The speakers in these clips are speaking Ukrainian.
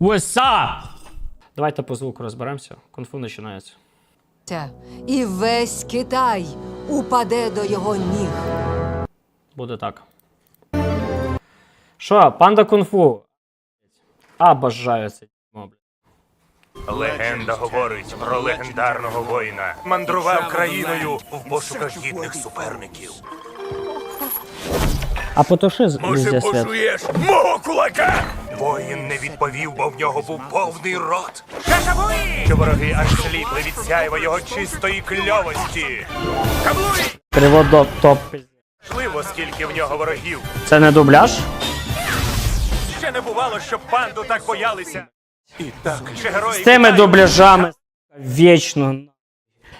What's up? Давайте по звуку розберемося. Кунг-фу починається. І весь Китай упаде до його ніг. Буде так. Що, панда кунг-фу? А, бажаю це. Легенда говорить про легендарного воїна. Мандрував країною в пошуках гідних суперників. А потуши з- Може, пошуєш мого кулака? Воїн не відповів, бо в нього був повний рот. Кашабуї! Що вороги аж сліпли від сяйва його чистої кльовості. Каблуй! Перевод топ. Можливо, скільки в нього ворогів. Це не дубляж? Ще не бувало, щоб панду так боялися. І так, ще герої З тими дубляжами. Вічно.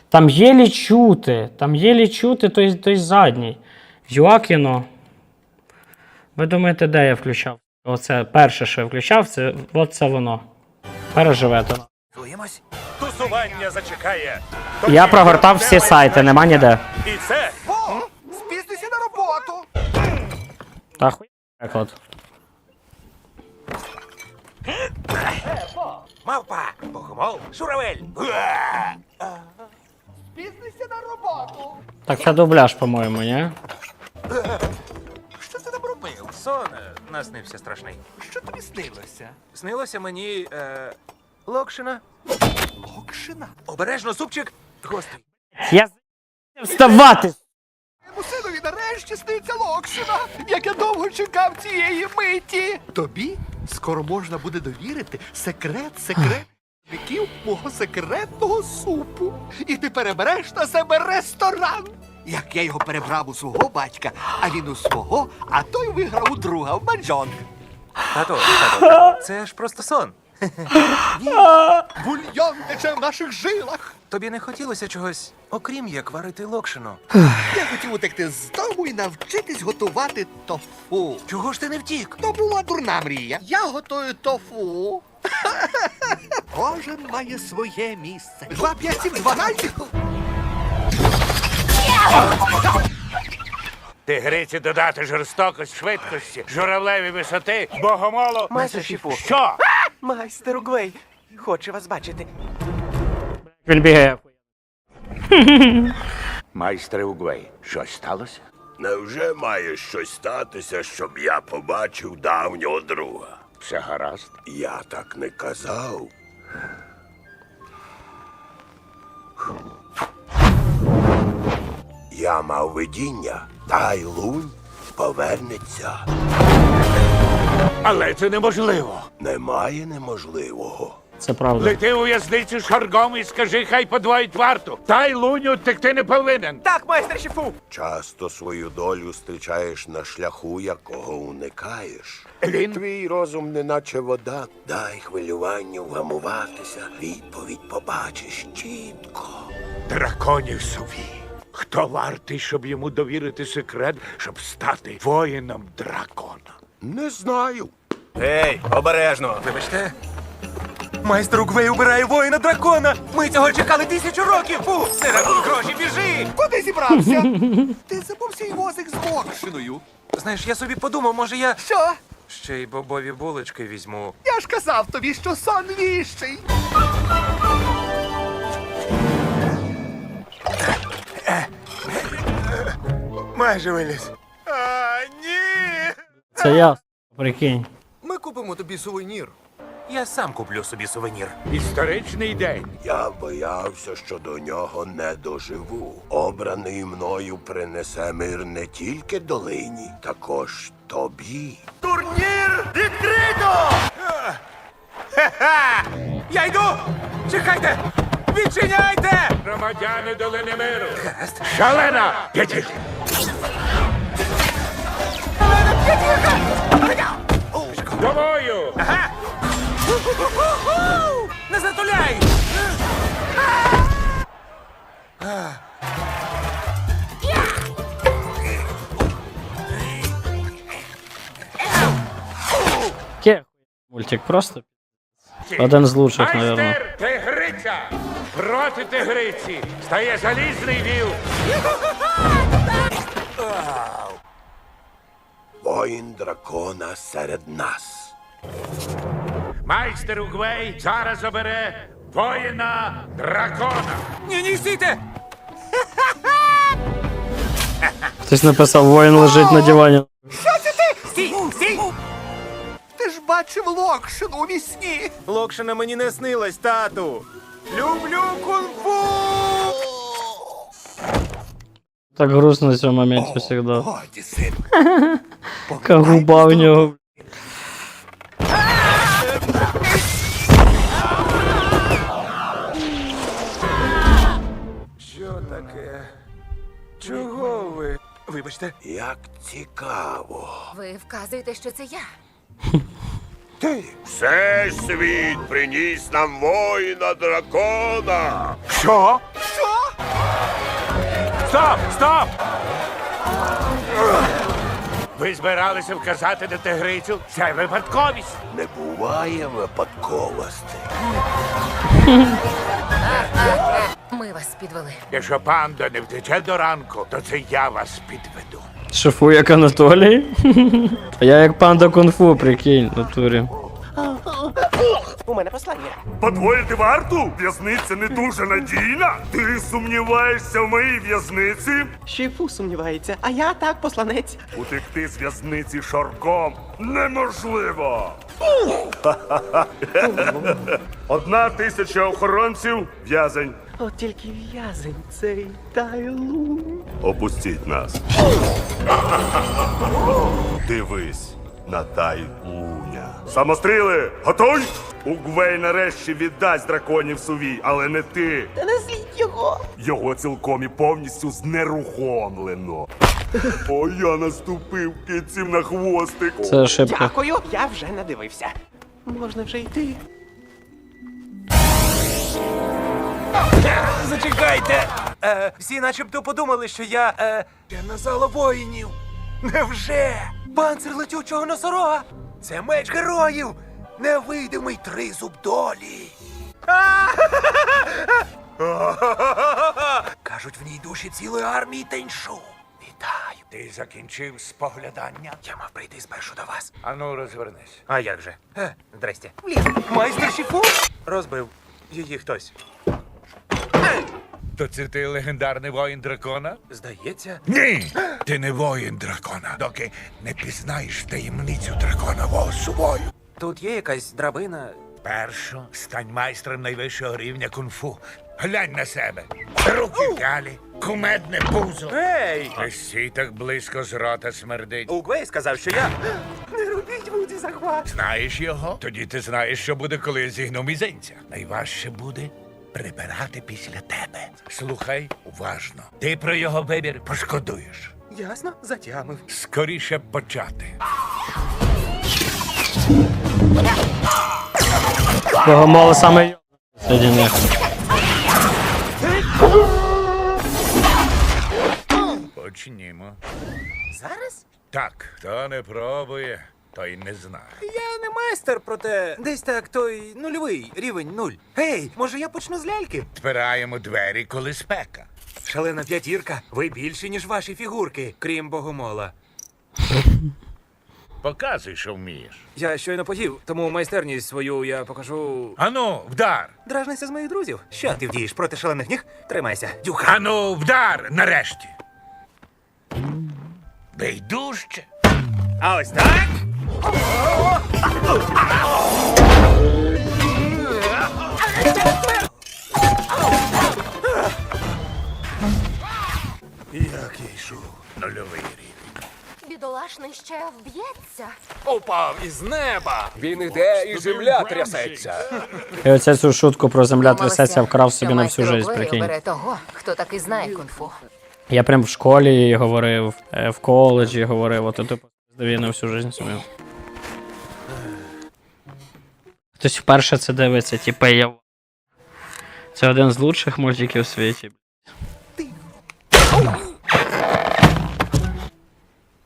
Там єлі чути. Там єлі чути той, той задній. В ЮА кіно. Ви думаєте, де я включав? Оце перше, що я включав, це от це воно. Переживете. Тусування зачекає. Я прогортав всі сайти, нема ніде. І це Спізнися на роботу! Та хуй переклад. мавпа, богомол, журавель. Спізнися на роботу! Так це дубляж, по-моєму, ні? Робив? Сон е, наснився страшний. Що тобі снилося? Снилося мені е, локшина. Локшина? Обережно, супчик. Гострий. Я з- вставати! Моєму синові нарешті сниться Локшина! Як я довго чекав цієї миті! Тобі скоро можна буде довірити секрет секрет віків мого секретного супу. І ти перебереш на себе ресторан. Як я його перебрав у свого батька, а він у свого, а той виграв у друга в Маджонг. Тато, тато, це ж просто сон. Бульйон тече в наших жилах. Тобі не хотілося чогось, окрім як варити локшину. Я хотів утекти з дому і навчитись готувати тофу. Чого ж ти не втік? То була дурна мрія. Я готую тофу. Кожен має своє місце. Два, п'ять, сім, дванадцять. Тигриці додати жорстокость, швидкості, журавлеві висоти, богомолу. Майстер Шіфу. Що? Майстер Углей хоче вас бачити. Він бігає. Майстре Угвей, щось сталося? Невже має щось статися, щоб я побачив давнього друга? Все гаразд? Я так не казав. Я мав видіння, Тайлунь повернеться. Але це неможливо. Немає неможливого. Це правда. Лети у в'язницю з шаргом і скажи, хай подвоїть варту. Та й луню текти не повинен. Так, майстер Шіфу! Часто свою долю зустрічаєш на шляху, якого уникаєш. Він Твій розум неначе вода. Дай хвилюванню вгамуватися. Відповідь побачиш чітко. драконів сові. Хто вартий, щоб йому довірити секрет, щоб стати воїном дракона? Не знаю. Ей, обережно. Вибачте. Майстер Угвей убирає воїна дракона. Ми цього чекали тисячу років. Фу, не рахуй гроші, біжи. Куди зібрався? Ти забув свій возик з локшиною. Знаєш, я собі подумав, може я Що? ще й бобові булочки візьму. Я ж казав тобі, що сон віщий. Майже виліз. А, ні. Це я. Прикинь. Ми купимо тобі сувенір. Я сам куплю собі сувенір. Історичний день. Я боявся, що до нього не доживу. Обраний мною принесе мир не тільки долині, також тобі. Турнір відкрито! Ха-ха! Я йду! Чекайте! Відчиняйте! Громадяни долини миру. Шалена! П'ятірка! Тобою! Не затуляй! Мультик просто. Один з лучших, мабуть. Тигриця! Проти тигриці стає залізний віл. Воїн дракона серед нас. Майстер Угвей зараз обере воїна дракона. Ні, ні, стійте! Хтось написав, воїн лежить на дивані. Стій, стій! Ти ж бачив Локшину у вісні. Локшина мені не снилась, тату. Люблю кунг-фу! Так грустно в цьому моменті завжди. Годі, син. Яка губа в нього. Що таке? Чого ви? Вибачте, Як цікаво. Ви вказуєте, що це я. Всесвіт приніс нам воїна дракона. Що? Стоп! Стоп! Ви збиралися вказати на тигрицю? Це випадковість. Не буває випадковостей. Ми вас підвели. Якщо панда не втече до ранку, то це я вас підведу. Шифу як Анатолій. А я як панда кунг-фу, прикинь, в натурі. У мене послання. Подвоїти варту? В'язниця не дуже надійна. Ти сумніваєшся в моїй в'язниці? Шифу сумнівається, а я так посланець. Утекти з в'язниці шарком неможливо. Одна тисяча охоронців в'язень. От тільки в'язень цей тайлун. Опустіть нас. Дивись на тайлуня. Самостріли, готуй! Угвей нарешті віддасть драконів сувій, але не ти. Та не зліть його! Його цілком і повністю знерухомлено. О, я наступив кицім на хвостик. Це ошибка. Дякую, я вже надивився. Можна вже йти. Зачекайте! Е, всі начебто подумали, що я. Е, я на зала воїнів. Невже? Панцир летючого носорога? Це меч героїв! Невидимий тризуб долі. Кажуть, в ній душі цілої армії теншу. Вітаю. Ти закінчив споглядання? Я мав прийти спершу до вас. Ану, розвернись. А як же? Е, здрасте. Майстер Шіфу? Розбив її хтось. То це ти легендарний воїн дракона? Здається. Ні! Ти не воїн дракона, доки не пізнаєш таємницю драконового сувою. Тут є якась драбина. Першу стань майстром найвищого рівня кунг-фу. Глянь на себе. Руки вдалі, кумедне пузо. Ей! Стій так близько з рота смердить. Угвей сказав, що я. Не робіть Вуді захват. Знаєш його? Тоді ти знаєш, що буде, коли я зігну мізинця. Найважче буде прибирати після тебе. Слухай уважно. Ти про його вибір пошкодуєш. Ясно, затямив. Скоріше почати. Богомоли саме них. Почнімо. Зараз? Так, хто не пробує, той не знає. Я не майстер, проте десь так той нульовий рівень нуль. Гей, може я почну з ляльки? Відпираємо двері, коли спека. Шалена п'ятірка, ви більші, ніж ваші фігурки, крім богомола. Показуй, що вмієш. Я щойно поїв, тому майстерність свою я покажу. Ану, вдар! Дражнися з моїх друзів. Що ти вдієш проти шалених ніг? Тримайся, дюха. Ану, вдар нарешті. Бий дужче. А ось так? Як я йшов? Нульовий рівень. Бідолашний ще вб'ється. Упав із неба. Він іде, і земля трясеться. І оця цю шутку про земля трясеться вкрав собі на всю життя, прикинь. обере того, хто таки знає кунг-фу. Я прям в школі говорив, е, в коледжі говорив, от типу здаві на всю життя собі. Хтось вперше це дивиться, типу я. Це один з лучших мультиків у світі.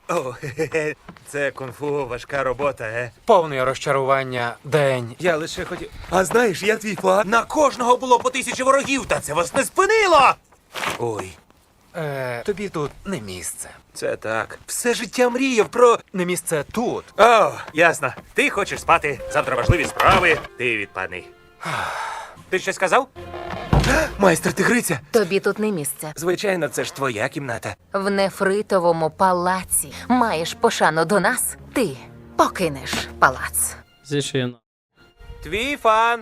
О. Це кунг-фу важка робота, е. Повне розчарування день. Я лише хотів. А знаєш, я твій фан. На кожного було по тисячі ворогів, та це вас не спинило. Ой. Е, тобі тут не місце. Це так. Все життя мріяв про не місце тут. О, ясно. Ти хочеш спати. Завтра важливі справи. Ти відпадний. Ти щось сказав? Майстер тигриця. Тобі тут не місце. Звичайно, це ж твоя кімната. В нефритовому палаці маєш пошану до нас. Ти покинеш палац. Зішина. Твій фан.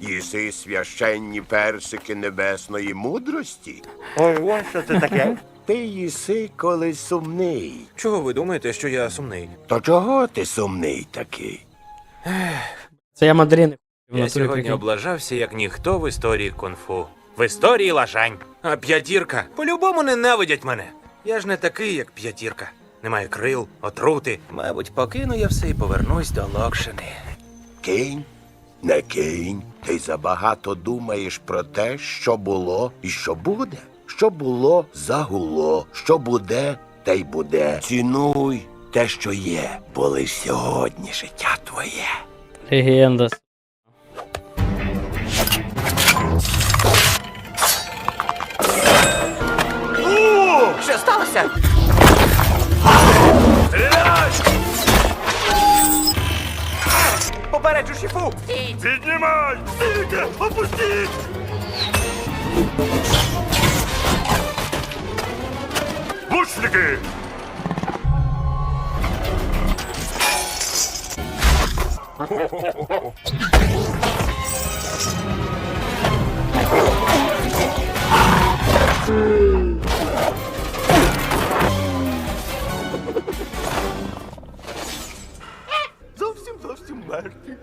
Їси священні персики небесної мудрості. Ой, ось що це таке. Ти їси, коли сумний. Чого ви думаєте, що я сумний? То чого ти сумний такий? Це я мадріни. Я сьогодні облажався, як ніхто в історії кунг-фу. В історії лажань. А п'ятірка по-любому ненавидять мене. Я ж не такий, як п'ятірка. Немає крил, отрути. Мабуть, покину я все і повернусь до Локшини. Кинь, не кинь. Ти забагато думаєш про те, що було і що буде. Що було, загуло. Що буде, те й буде. Цінуй те, що є, бо лиш сьогодні життя твоє. Легенда. Що сталося? Попереджу шіфу! Піднімай! Стійте! Опустіть! Лучники! Зовсім зовсім мертві.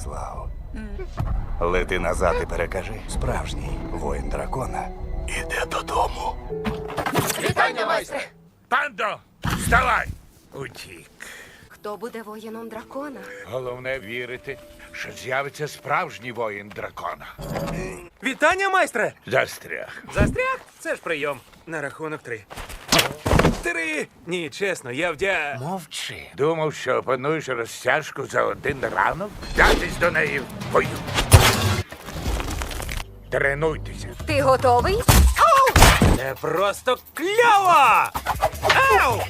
Шіфу. Лети назад і перекажи. Справжній воїн дракона іде додому. Вітання, майстре! Пандо, вставай! Утік. Хто буде воїном дракона? Головне вірити, що з'явиться справжній воїн дракона. Вітання, майстре! Застряг. Застряг? Це ж прийом. На рахунок три. Три! Ні, чесно, я вдя. Мовчи. Думав, що опануєш розтяжку за один ранок? Датись до неї в бою. Тренуйтеся. Ти готовий? Це просто кльово! Ау!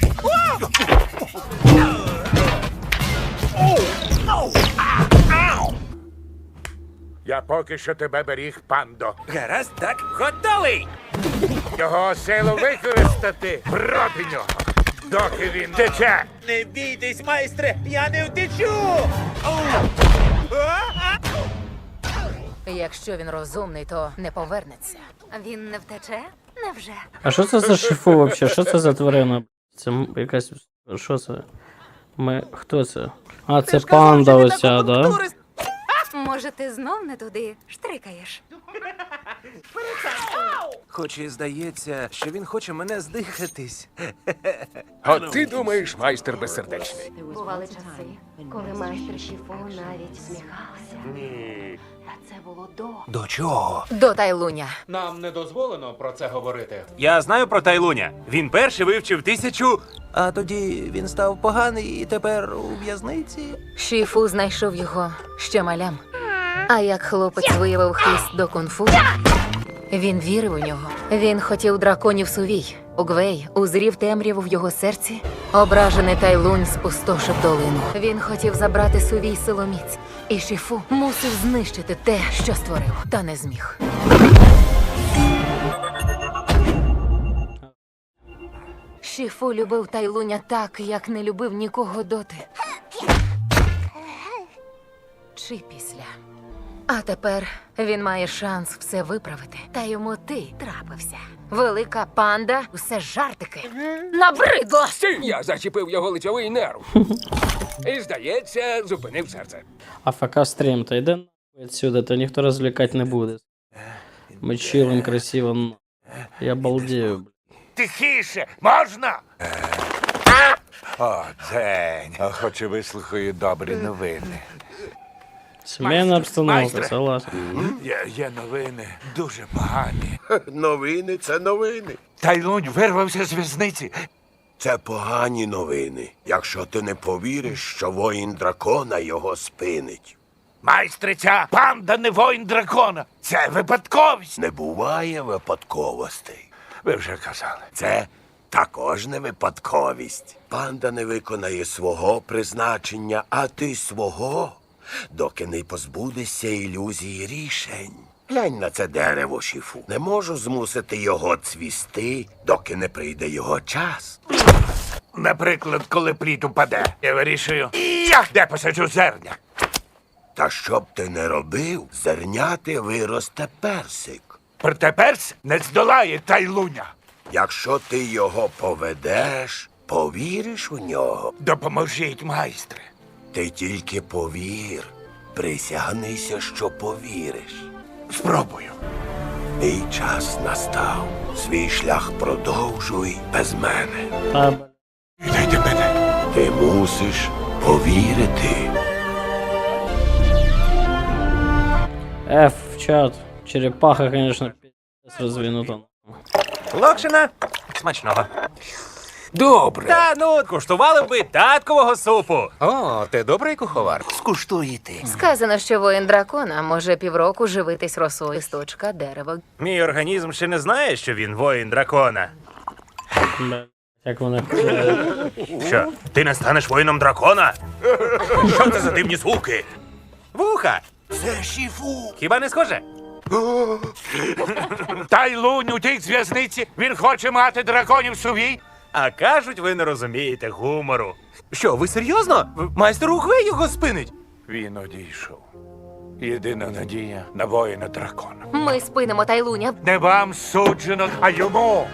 Я поки що тебе беріг, пандо. Гаразд, так, готовий! Його силу використати проти нього, доки він тече. Не бійтесь, майстре, я не втечу! Якщо він розумний, то не повернеться. Він не втече? Невже? А що це за шифу вообще? Що це за тварина? Це якась. Що це? Ми. Хто це? А, це панда оця, да? Може, ти знов не туди штрикаєш? Хоч і здається, що він хоче мене здихатись. От ти думаєш, майстер безсердечний. Бували часи, коли майстер Шіфо навіть сміхався. Ні. Та це було до. До чого? До Тайлуня. Нам не дозволено про це говорити. Я знаю про Тайлуня. Він перший вивчив тисячу. А тоді він став поганий і тепер у в'язниці. Шіфу знайшов його ще малям. А як хлопець виявив хист до кунг-фу, він вірив у нього. Він хотів драконів сувій. Угвей узрів темряву в його серці. Ображений Тайлунь спустошив долину. Він хотів забрати сувій силоміць. І Шіфу мусив знищити те, що створив, та не зміг. Шіфу любив Тайлуня так, як не любив нікого доти. Чи після. А тепер він має шанс все виправити. Та йому ти трапився. Велика панда, усе жартики. Набридло! Стій! Я зачепив його лицьовий нерв. І, здається, зупинив серце. АФК стрім, то йде нахуй отсюда, то ніхто розвлікати не буде. Ми чилим красиво. на- Я балдею. Тихіше, можна? О, день. А хоч і вислухаю добрі новини. Сімейна обстановка, согласен. Є, є новини дуже погані. Новини це новини. Тайлунь вирвався з в'язниці. Це погані новини. Якщо ти не повіриш, що воїн дракона його спинить. Майстриця, панда не воїн дракона. Це випадковість. Не буває випадковостей. Ви вже казали. Це також не випадковість. Панда не виконає свого призначення, а ти свого, доки не позбудешся ілюзії рішень. Глянь на це дерево шіфу. Не можу змусити його цвісти, доки не прийде його час. Наприклад, коли плід упаде, я вирішую, я де посаджу зерня. Та що б ти не робив, зерняти виросте персик. Проте перс не здолає тайлуня. Якщо ти його поведеш, повіриш у нього. Допоможіть, майстре. Ти тільки повір. Присягнися, що повіриш. Спробую. Мій час настав. Свій шлях продовжуй без мене. Віддайте мене. Ти мусиш повірити. F в чат. Черепаха, пиздец розвинута. Локшина? Смачного. Добре. Та ну, куштували би таткового супу. О, ти добрий куховар. Скуштуєте. Сказано, що воїн дракона може півроку живитись росою листочка, дерева. Мій організм ще не знає, що він воїн дракона. Як хуяють. Що, ти не станеш воїном дракона? Що це за дивні звуки? Вуха! Це шіфу. Хіба не схоже? Тайлунь утік з в'язниці. Він хоче мати драконів сувій. А кажуть, ви не розумієте гумору. Що, ви серйозно? Майстер Ухве його спинить? Він одійшов. Єдина надія на воїна дракона. Ми спинимо тайлуня. Не вам суджено, а йому.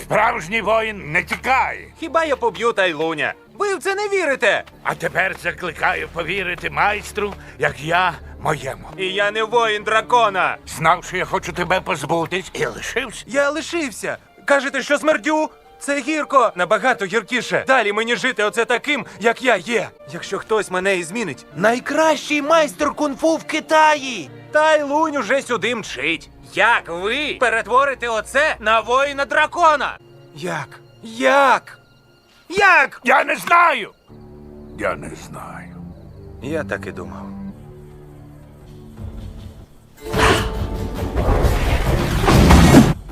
Справжній воїн не тікає. Хіба я поб'ю Тайлуня? Ви в це не вірите! А тепер закликаю повірити майстру, як я моєму. І я не воїн дракона! Знав, що я хочу тебе позбутись, і лишився. Я лишився. Кажете, що смердю? Це гірко, набагато гіркіше. Далі мені жити оце таким, як я є. Якщо хтось мене і змінить. Найкращий майстер кунг-фу в Китаї. Тайлунь уже сюди мчить. Як ви перетворите оце на воїна дракона? Як? Як? Як? Я не знаю. Я не знаю. Я так і думав.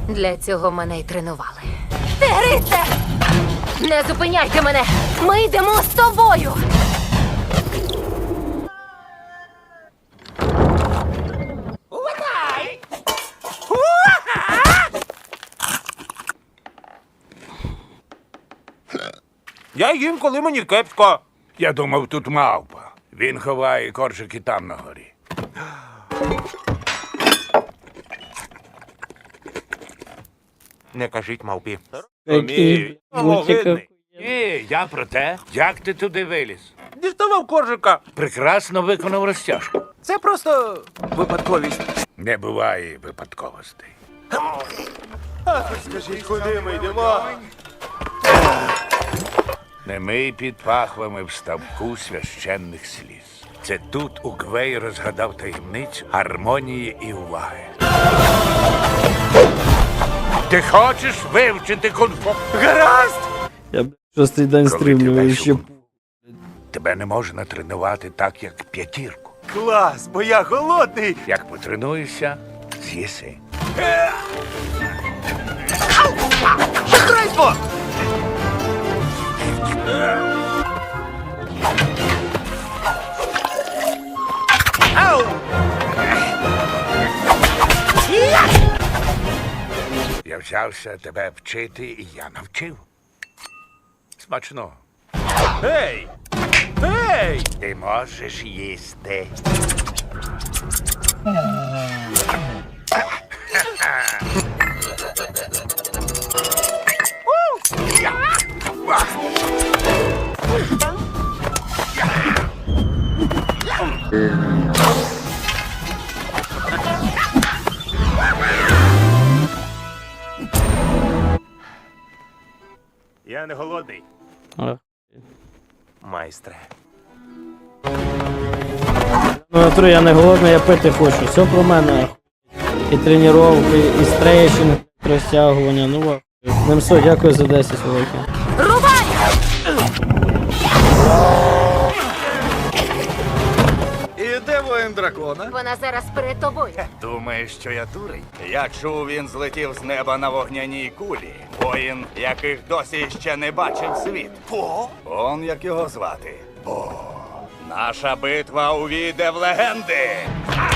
Для цього мене й тренували. Терице! Не зупиняйте мене! Ми йдемо з тобою! Я їм, коли мені кепсько. Я думав, тут мавпа. Він ховає коржики там на горі. Не кажіть мавпі. Ні, я про те, як ти туди виліз. Діставав коржика. Прекрасно виконав розтяжку. Це просто випадковість. Не буває випадковостей. Скажіть, куди ми йдемо? Не мий під пахвами в ставку священних сліз. Це тут Угвей розгадав таємницю гармонії і уваги. Ти хочеш вивчити кунг-фу? Гаразд! Я шостий день Коли стрімлю тебе і ще. Тебе не можна тренувати так, як п'ятірку. Клас, бо я голодний. Як потренуєшся, з'їси. Шахрайство! Я взявся тебе вчити, і я навчив. Смачно. Ей! Ей! Ти можеш їсти. Я не голодний, А, майстре. Ну, натурі, я не голодний, я пити хочу. Все про мене. І тренування, і стрейчинг, розтягування. Ну, ва. Немсо, дякую за 10 велике. Рубай! Дракона? Вона зараз перед тобою. Думаєш, що я дурень? Я чув, він злетів з неба на вогняній кулі. Воїн, яких досі ще не бачив світ. Бо? Он як його звати. Бо. Наша битва увійде в легенди. Ми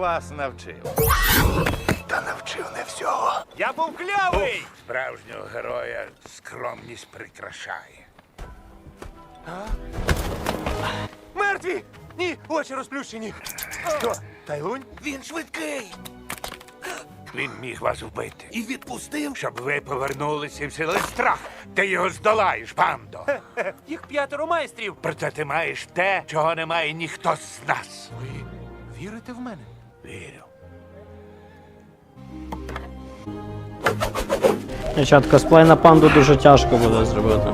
вас навчив. Та навчив не всього. Я був клявий! Справжнього героя скромність прикрашає. Мертві! Ні, очі розплющені. Що? Тайлунь? Він швидкий. Він міг вас вбити. І відпустив, щоб ви повернулися і всіли страх. Ти його здолаєш, бандо. Їх п'ятеро майстрів. Проте ти маєш те, чого не має ніхто з нас. Ви вірите в мене? Вірю. Дівчат, косплей на панду дуже тяжко буде зробити.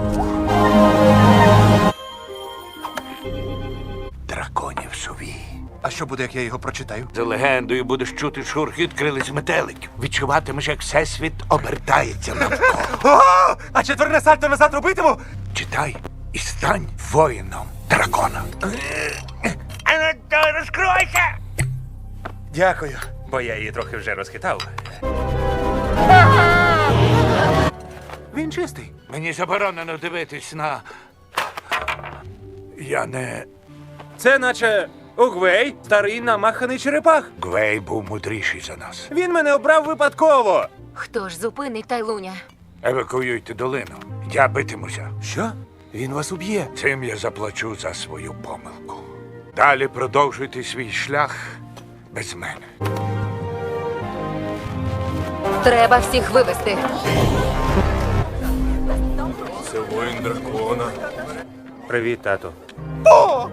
Драконів сувій. А що буде, як я його прочитаю? За легендою будеш чути шурхіт крилиць метеликів. Відчуватимеш, як всесвіт обертається навколо. О! А четверне сальто назад робитиму? Читай і стань воїном дракона. А ну розкройся! Дякую. Бо я її трохи вже розхитав. Він чистий. Мені заборонено дивитись на. Я не. Це наче Угвей, старий намаханий черепах. Гвей був мудріший за нас. Він мене обрав випадково. Хто ж зупинить Тайлуня? Евакуюйте долину. Я битимуся. Що? Він вас уб'є. Цим я заплачу за свою помилку. Далі продовжуйте свій шлях без мене. Треба всіх вивести. Це воїн дракона. Привіт, тато. О!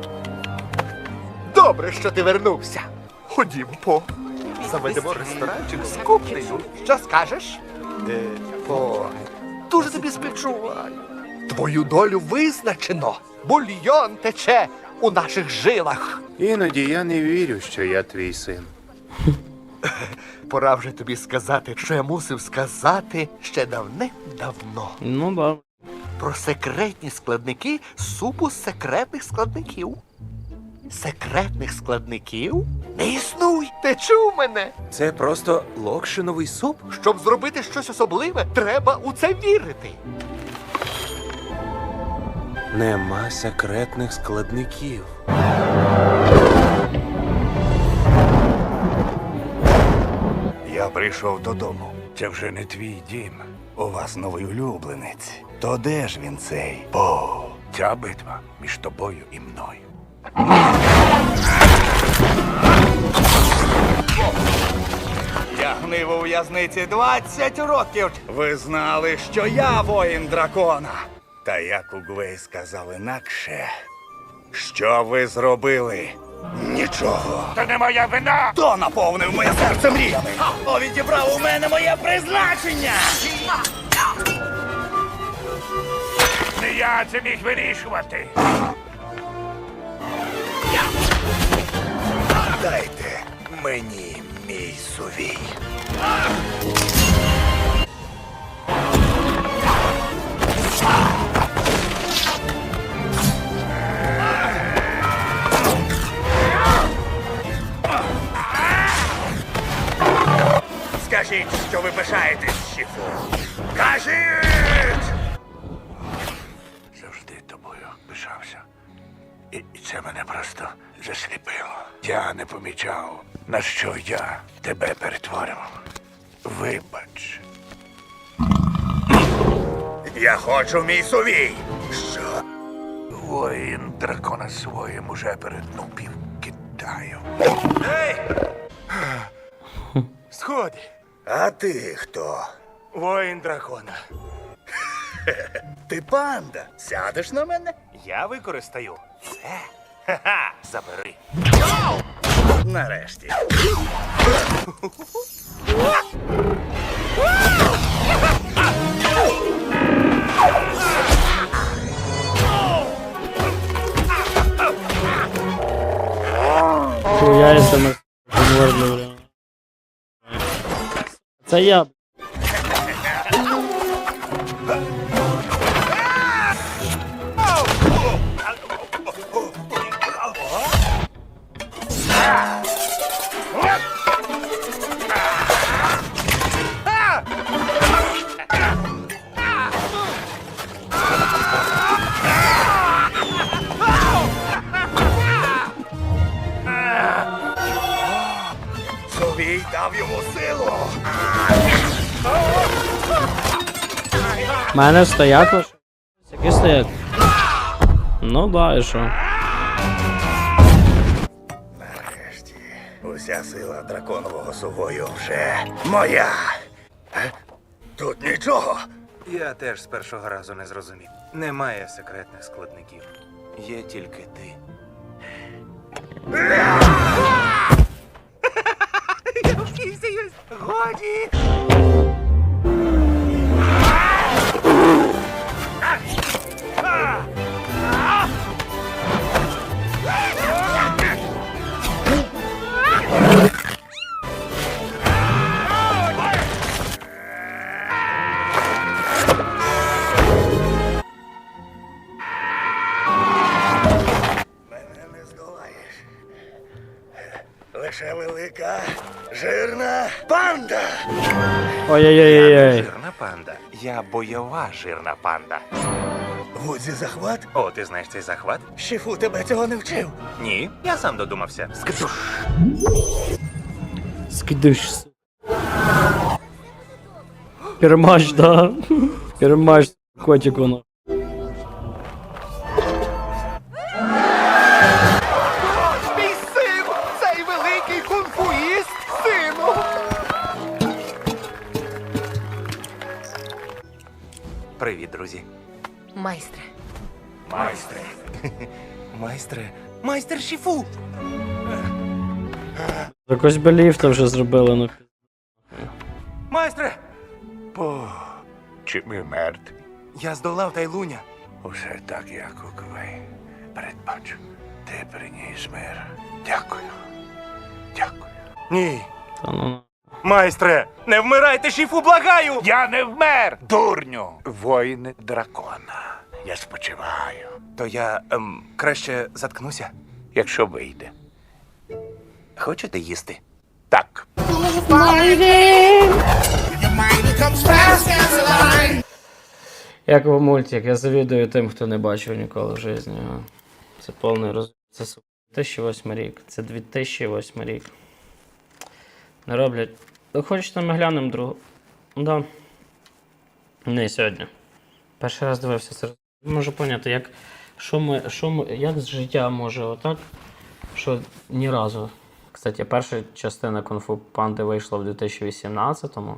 Добре, що ти вернувся. Ходімо, по. Заведемо ресторанчик з кухнею. Що скажеш? Е, по. Дуже тобі співчуваю. Твою долю визначено. Бульйон тече у наших жилах. Іноді я не вірю, що я твій син. Пора вже тобі сказати, що я мусив сказати ще давним-давно. Ну да. Про секретні складники супу секретних складників. Секретних складників? Не існуй! Ти чув мене? Це просто локшиновий суп? Щоб зробити щось особливе, треба у це вірити. Нема секретних складників. Я прийшов додому. Це вже не твій дім. У вас новий улюбленець. То де ж він цей? Бо ця битва між тобою і мною. Я гнив у в'язниці 20 років. Ви знали, що я воїн дракона. Та як Угвей сказав інакше, що ви зробили? Нічого. Це не моя вина! Хто наповнив моє серце мріями? Хто відібрав у мене моє призначення? Не я це міг вирішувати. Дайте мені мій сувій. Скажіть, що ви пишаєтесь, Шіфу. Кажіть! Завжди тобою пишався. І, і це мене просто засліпило. Я не помічав, на що я тебе перетворив. Вибач. Я хочу мій сувій. Що? Воїн дракона своїм уже перетнув пів Китаю. Ей! Сходи. А ти хто? Воїн дракона. Ти панда. Сядеш на мене? Я використаю це. Ха-ха! Забери. Нарешті. Хуяється на підвордлю, бля. Це У мене стояк лише. Який стояк? Ну да, і що? Нарешті. Уся сила драконового сувою вже моя. Е? Тут нічого. Я теж з першого разу не зрозумів. Немає секретних складників. Є тільки ти. Я. Годі. Я Ой-ой-ой-ой. жирна панда. Я бойова жирна панда. Гудзі захват? О, ти знаєш цей захват? Шифу тебе цього не вчив. Ні, я сам додумався. Скажу. Скидиш. сука. Пермач, да. Кермаш, котик воно. Привіт, друзі. Майстре. Майстре. Майстре. Майстер Шіфу. Якось би ліфта вже зробили, ну. Майстре! По чи ми мертві? Я здолав Тайлуня. Усе так, як у Квей. Передбачу. Ти приніс мир. Дякую. Дякую. Ні. Та ну. Майстре, не вмирайте, Шіфу, благаю! Я не вмер, дурню. Воїн дракона. Я спочиваю. То я ем, краще заткнуся. Якщо вийде. Хочете їсти? Так. Як в мультик, я завідую тим, хто не бачив ніколи в житті. Це повний роз... Це 2008 рік. Це 2008 рік. Не роблять. Хочете, ми глянемо другу. Да. Не сьогодні. Перший раз дивився. Не Можу поняти, як, що ми, що ми, як з життя може отак, що ні разу. Кстати, перша частина Кунг-фу Панди вийшла в 2018-му.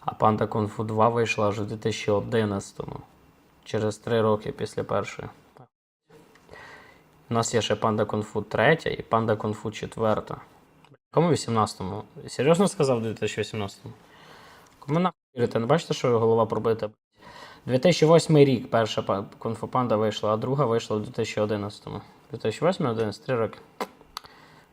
А Панда Кунг-фу 2 вийшла аж у 2011-му. Через 3 роки після першої. У нас є ще Панда Кунг-фу 3 і Панда Кунг-фу 4. Кому 18-му? Серйозно сказав в 2018-му? Кому нахуй вірите? Не бачите, що голова пробита? 2008 рік перша па- Кунг-фу Панда вийшла, а друга вийшла в 2011-му. 2008-2011, 3 роки.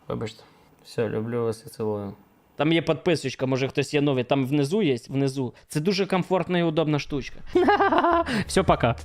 Вибачте. Все, люблю вас і цілую. Там є підписочка, може хтось є новий. Там внизу є, внизу. Це дуже комфортна і удобна штучка. Все, пока.